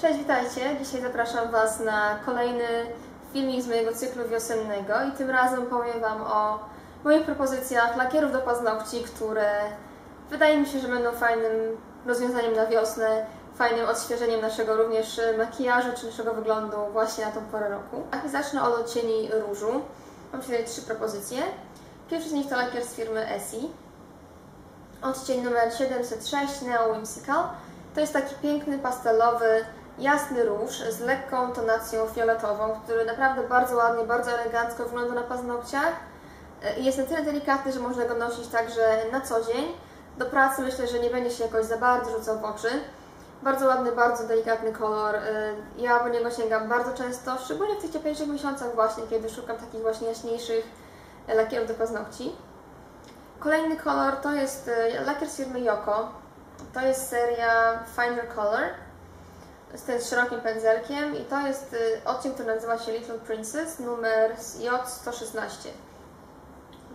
Cześć, witajcie. Dzisiaj zapraszam Was na kolejny filmik z mojego cyklu wiosennego i tym razem powiem Wam o moich propozycjach lakierów do paznokci, które wydaje mi się, że będą fajnym rozwiązaniem na wiosnę, fajnym odświeżeniem naszego również makijażu czy naszego wyglądu właśnie na tą porę roku. A zacznę od odcieni różu. Mam tutaj trzy propozycje. Pierwszy z nich to lakier z firmy Essie. Odcień numer 706 Neo Whimsical. To jest taki piękny, pastelowy, jasny róż z lekką tonacją fioletową, który naprawdę bardzo ładnie, bardzo elegancko wygląda na paznokciach. I jest na tyle delikatny, że można go nosić także na co dzień. Do pracy myślę, że nie będzie się jakoś za bardzo rzucał w oczy. Bardzo ładny, bardzo delikatny kolor. Ja po niego sięgam bardzo często, szczególnie w tych cieplejszych miesiącach właśnie, kiedy szukam takich właśnie jaśniejszych lakierów do paznokci. Kolejny kolor to jest lakier z firmy Yoko. To jest seria Finer Color z tym szerokim pędzelkiem i to jest odcień, który nazywa się Little Princess numer J116.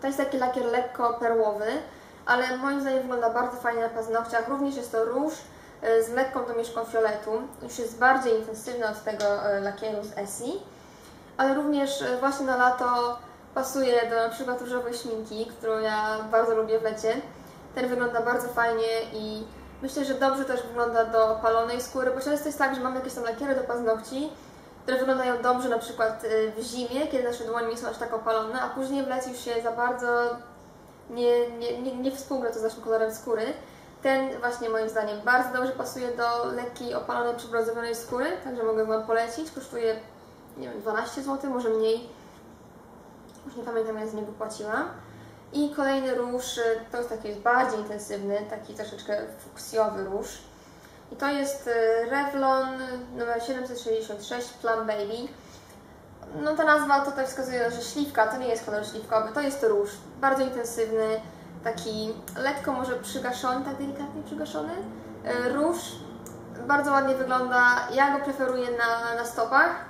To jest taki lakier lekko perłowy, ale moim zdaniem wygląda bardzo fajnie na paznokciach. Również jest to róż z lekką domieszką fioletu. Już jest bardziej intensywny od tego lakieru z Essie, ale również właśnie na lato pasuje do na przykład różowej śminki, którą ja bardzo lubię w lecie. Ten wygląda bardzo fajnie i myślę, że dobrze też wygląda do opalonej skóry, bo często jest tak, że mamy jakieś tam lakiery do paznokci, które wyglądają dobrze na przykład w zimie, kiedy nasze dłonie nie są aż tak opalone, a później w lecie już się za bardzo nie, nie, nie, nie współgra to z naszym kolorem skóry. Ten właśnie moim zdaniem bardzo dobrze pasuje do lekkiej, opalonej, przybrązowionej skóry, także mogę Wam polecić. Kosztuje, nie wiem, 12 zł, może mniej. Już nie pamiętam, ile z niego płaciłam. I kolejny róż, to jest taki bardziej intensywny, taki troszeczkę fuksjowy róż. I to jest Revlon numer 766 Plum Baby. No ta nazwa tutaj wskazuje, że śliwka, to nie jest kolor śliwkowy, to jest róż. Bardzo intensywny, taki lekko może przygaszony, tak delikatnie przygaszony. Róż bardzo ładnie wygląda, ja go preferuję na, na stopach,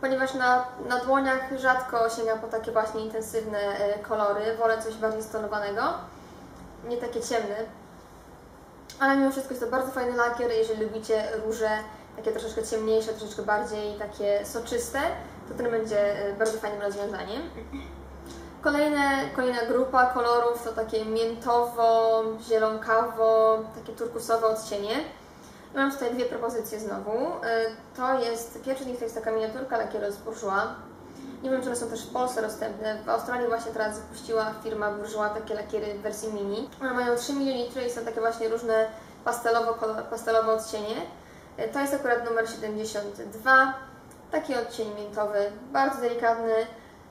ponieważ na, na dłoniach rzadko sięgam po takie właśnie intensywne kolory, wolę coś bardziej stonowanego, nie takie ciemne. Ale mimo wszystko jest to bardzo fajny lakier, jeżeli lubicie róże takie troszeczkę ciemniejsze, troszeczkę bardziej takie soczyste, to ten będzie bardzo fajnym rozwiązaniem. Kolejne, kolejna grupa kolorów to takie miętowo, zielonkawo, takie turkusowe odcienie. Mam tutaj dwie propozycje znowu. To jest, pierwszy z nich to jest taka miniaturka lakieru z Bourjois. Nie wiem, czy one są też w Polsce dostępne. W Australii właśnie teraz wypuściła firma Bourjois takie lakiery w wersji mini. One mają 3 ml i są takie właśnie różne pastelowo, pastelowe odcienie. To jest akurat numer 72. Taki odcień miętowy, bardzo delikatny.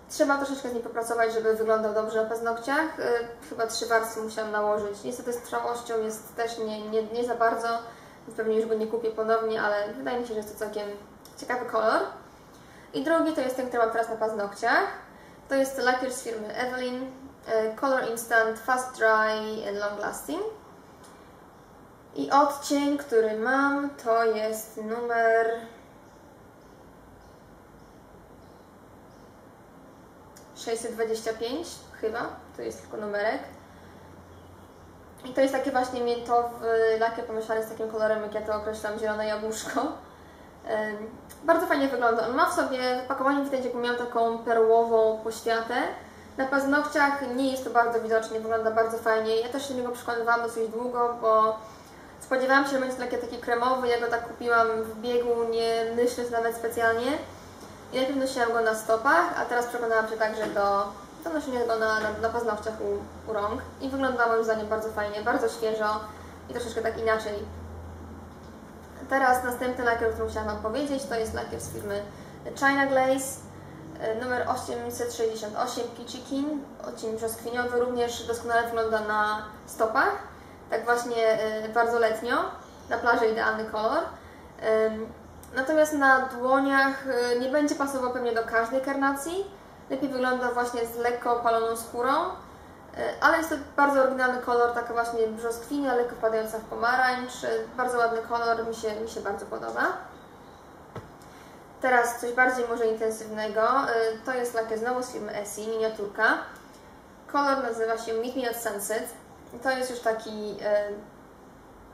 Trzeba troszeczkę z nim popracować, żeby wyglądał dobrze na paznokciach. Chyba trzy warstwy musiałam nałożyć. Niestety z trwałością jest też nie, nie, nie za bardzo, pewnie już go nie kupię ponownie, ale wydaje mi się, że jest to całkiem ciekawy kolor. I drugi to jest ten, który mam teraz na paznokciach. To jest lakier z firmy Evelyn. Color Instant Fast Dry and Long Lasting. I odcień, który mam, to jest numer 625 chyba, to jest tylko numerek. I to jest taki właśnie miętowy lakier pomieszany z takim kolorem, jak ja to określam, zielone jabłuszko. Bardzo fajnie wygląda. On ma w sobie, w pakowaniu widać jakby miał taką perłową poświatę. Na paznokciach nie jest to bardzo widocznie, wygląda bardzo fajnie. Ja też się do niego przekonywałam dosyć długo, bo spodziewałam się, że będzie taki, taki kremowy. Ja go tak kupiłam w biegu, nie myśląc nawet specjalnie. I najpierw nosiłam go na stopach, a teraz przekonałam się także do, do noszenia go na, na, na paznokciach u, u rąk. I wygląda moim zdaniem bardzo fajnie, bardzo świeżo i troszeczkę tak inaczej. Teraz następny lakier, o którym chciałam Wam powiedzieć, to jest lakier z firmy China Glaze, numer 868 Peachy King, odcień brzoskwiniowy, również doskonale wygląda na stopach, tak właśnie bardzo letnio, na plaży idealny kolor. Natomiast na dłoniach nie będzie pasował pewnie do każdej karnacji. Lepiej wygląda właśnie z lekko opaloną skórą, ale jest to bardzo oryginalny kolor, taka właśnie brzoskwinia, lekko wpadająca w pomarańcz. Bardzo ładny kolor, mi się, mi się bardzo podoba. Teraz coś bardziej może intensywnego. To jest lakier znowu z firmy Essie, miniaturka. Kolor nazywa się Meet Me at Sunset. To jest już taki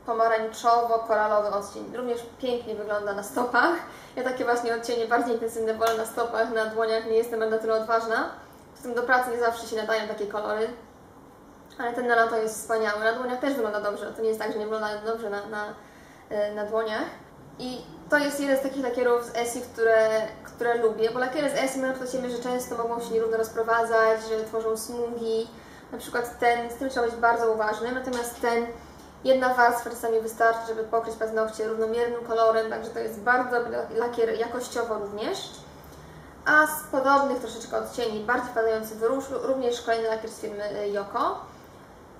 pomarańczowo-koralowy odcień. Również pięknie wygląda na stopach. Ja takie właśnie odcienie bardziej intensywne wolę na stopach, na dłoniach nie jestem na tyle odważna. W tym do pracy nie zawsze się nadają takie kolory. Ale ten na lato jest wspaniały. Na dłoniach też wygląda dobrze. To nie jest tak, że nie wygląda dobrze na, na, e, na dłoniach. I to jest jeden z takich lakierów z Essie, które, które lubię, bo lakiery z Essie mają do siebie, że często mogą się nierówno rozprowadzać, że tworzą smugi. Na przykład ten, z tym trzeba być bardzo uważny, natomiast ten jedna warstwa czasami wystarczy, żeby pokryć paznokcie równomiernym kolorem, także to jest bardzo dobry lakier jakościowo również. A z podobnych troszeczkę odcieni, bardziej padający w również kolejny lakier z firmy Yoko.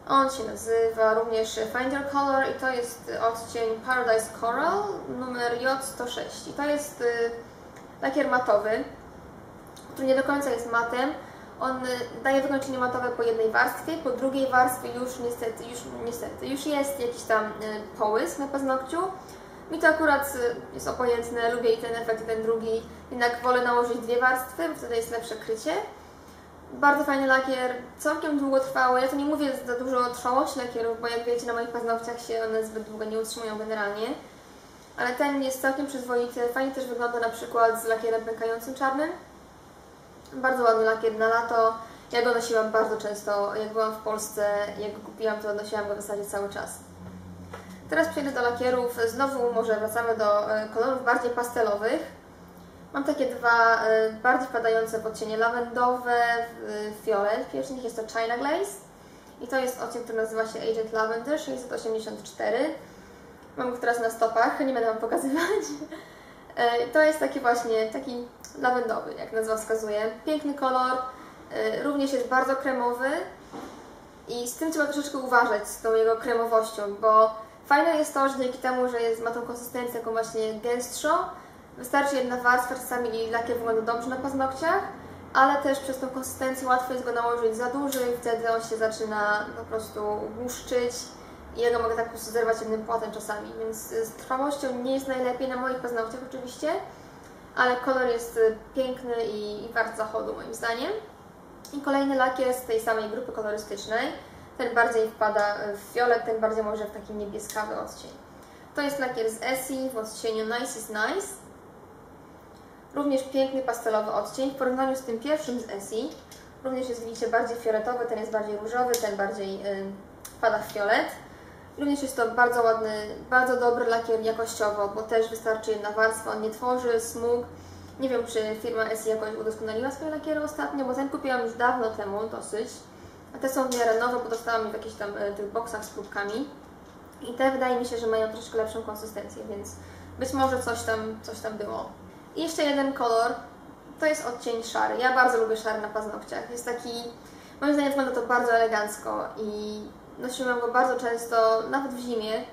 On się nazywa również Finder Color i to jest odcień Paradise Coral numer J106. I to jest y, lakier matowy, który nie do końca jest matem. On y, daje wykończenie matowe po jednej warstwie, po drugiej warstwie już niestety, już, niestety, już jest jakiś tam y, połysk na paznokciu. Mi to akurat jest obojętne, lubię i ten efekt, i ten drugi. Jednak wolę nałożyć dwie warstwy, bo wtedy jest lepsze krycie. Bardzo fajny lakier, całkiem długotrwały. Ja to nie mówię za dużo o trwałości lakierów, bo jak wiecie, na moich paznokciach się one zbyt długo nie utrzymują generalnie. Ale ten jest całkiem przyzwoity. Fajnie też wygląda na przykład z lakierem pękającym czarnym. Bardzo ładny lakier na lato. Ja go nosiłam bardzo często. Jak byłam w Polsce, jak go kupiłam, to nosiłam go w zasadzie cały czas. Teraz przejdę do lakierów. Znowu może wracamy do e, kolorów bardziej pastelowych. Mam takie dwa y, bardziej padające odcienie lawendowe, y, fiolet. Pierwszy z nich jest to China Glaze i to jest odcień, który nazywa się Agent Lavender 684. Mam go teraz na stopach, nie będę Wam pokazywać. Y, to jest taki właśnie, taki lawendowy, jak nazwa wskazuje. Piękny kolor, również jest bardzo kremowy i z tym trzeba troszeczkę uważać, z tą jego kremowością, bo fajne jest to, że dzięki temu, że jest, ma tą konsystencję taką właśnie gęstszą, Wystarczy jedna warstwa, czasami lakier wygląda dobrze na paznokciach, ale też przez tą konsystencję łatwo jest go nałożyć za duży i wtedy on się zaczyna po prostu błyszczyć i ja go mogę tak po prostu zerwać jednym płatem czasami, więc z trwałością nie jest najlepiej na moich paznokciach oczywiście, ale kolor jest piękny i, i wart zachodu moim zdaniem. I kolejny lakier z tej samej grupy kolorystycznej, ten bardziej wpada w fiolet, ten bardziej może w taki niebieskawy odcień. To jest lakier z Essie w odcieniu Nice is Nice. Również piękny pastelowy odcień w porównaniu z tym pierwszym z Essie. Również jest, widzicie, bardziej fioletowy, ten jest bardziej różowy, ten bardziej yy, pada w fiolet. Również jest to bardzo ładny, bardzo dobry lakier jakościowo, bo też wystarczy jedna warstwa, on nie tworzy smug. Nie wiem, czy firma Essie jakoś udoskonaliła swoje lakiery ostatnio, bo ten kupiłam już dawno temu, dosyć. A te są w miarę nowe, bo dostałam je w jakichś tam y, tych boksach z próbkami. I te wydaje mi się, że mają troszkę lepszą konsystencję, więc być może coś tam, coś tam było. I jeszcze jeden kolor, to jest odcień szary. Ja bardzo lubię szary na paznokciach. Jest taki, moim zdaniem wygląda to bardzo elegancko i nosiłam go bardzo często, nawet w zimie.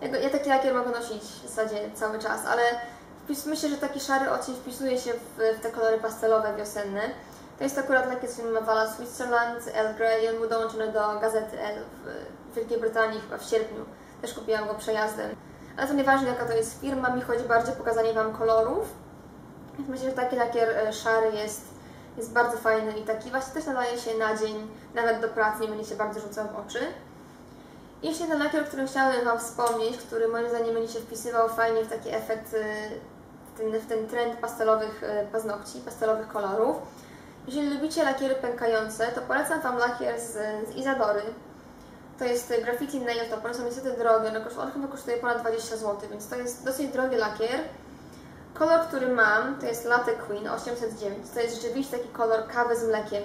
Ja, ja taki lakier mogę nosić w zasadzie cały czas, ale myślę, że taki szary odcień wpisuje się w, w te kolory pastelowe wiosenne. To jest akurat lakier z firmy Vala Switzerland, El Grey, on był dołączony do gazety El w Wielkiej Brytanii chyba w sierpniu. Też kupiłam go przejazdem. Ale to nieważne jaka to jest firma, mi chodzi bardziej o pokazanie Wam kolorów Myślę, że taki lakier e, szary jest, jest bardzo fajny i taki właśnie też nadaje się na dzień, nawet do pracy, nie będzie się bardzo rzucał w oczy. I jeszcze jeden lakier, o którym chciałabym Wam wspomnieć, który moim zdaniem będzie się wpisywał fajnie w taki efekt, e, w ten, w ten trend pastelowych e, paznokci, pastelowych kolorów. Jeżeli lubicie lakiery pękające, to polecam Wam lakier z, z Izadory. To jest Graffiti Nail Top, one są niestety drogie, on chyba kosztuje ponad 20 zł, więc to jest dosyć drogi lakier. Kolor, który mam, to jest Latte Queen 809. To jest rzeczywiście taki kolor kawy z mlekiem.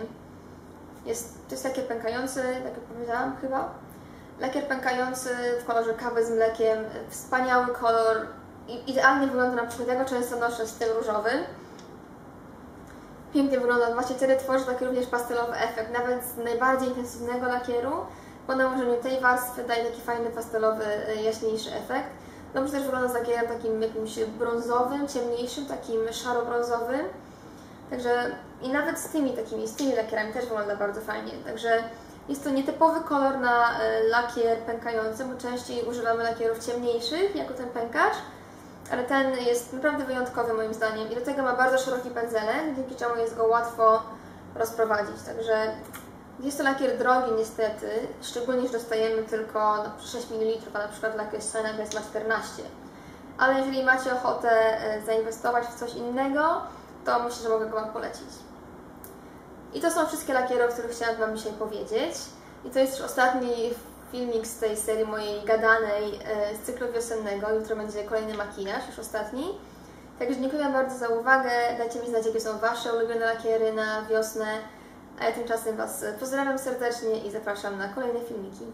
Jest, to jest lakier pękający, tak jak powiedziałam chyba. Lakier pękający w kolorze kawy z mlekiem. Wspaniały kolor. Idealnie wygląda na przykład, ja go często noszę w stylu różowym. Pięknie wygląda. Właśnie wtedy tworzy taki również pastelowy efekt. Nawet z najbardziej intensywnego lakieru po nałożeniu tej warstwy daje taki fajny pastelowy, jaśniejszy efekt. Dobrze też wygląda z takim jakimś brązowym, ciemniejszym, takim szaro-brązowym. Także i nawet z tymi takimi, z tymi lakierami też wygląda bardzo fajnie. Także jest to nietypowy kolor na e, lakier pękający, bo częściej używamy lakierów ciemniejszych, jako ten pękacz, ale ten jest naprawdę wyjątkowy moim zdaniem i do tego ma bardzo szeroki pędzelek, dzięki czemu jest go łatwo rozprowadzić. Także Jest to lakier drogi niestety, szczególnie, że dostajemy tylko no, 6 ml, a na przykład lakier Steinagres ma 14. Ale jeżeli macie ochotę e, zainwestować w coś innego, to myślę, że mogę go Wam polecić. I to są wszystkie lakiery, o których chciałam Wam dzisiaj powiedzieć. I to jest już ostatni filmik z tej serii mojej gadanej e, z cyklu wiosennego. Jutro będzie kolejny makijaż, już ostatni. Także dziękuję bardzo za uwagę. Dajcie mi znać, jakie są Wasze ulubione lakiery na wiosnę. A ja tymczasem Was pozdrawiam serdecznie i zapraszam na kolejne filmiki.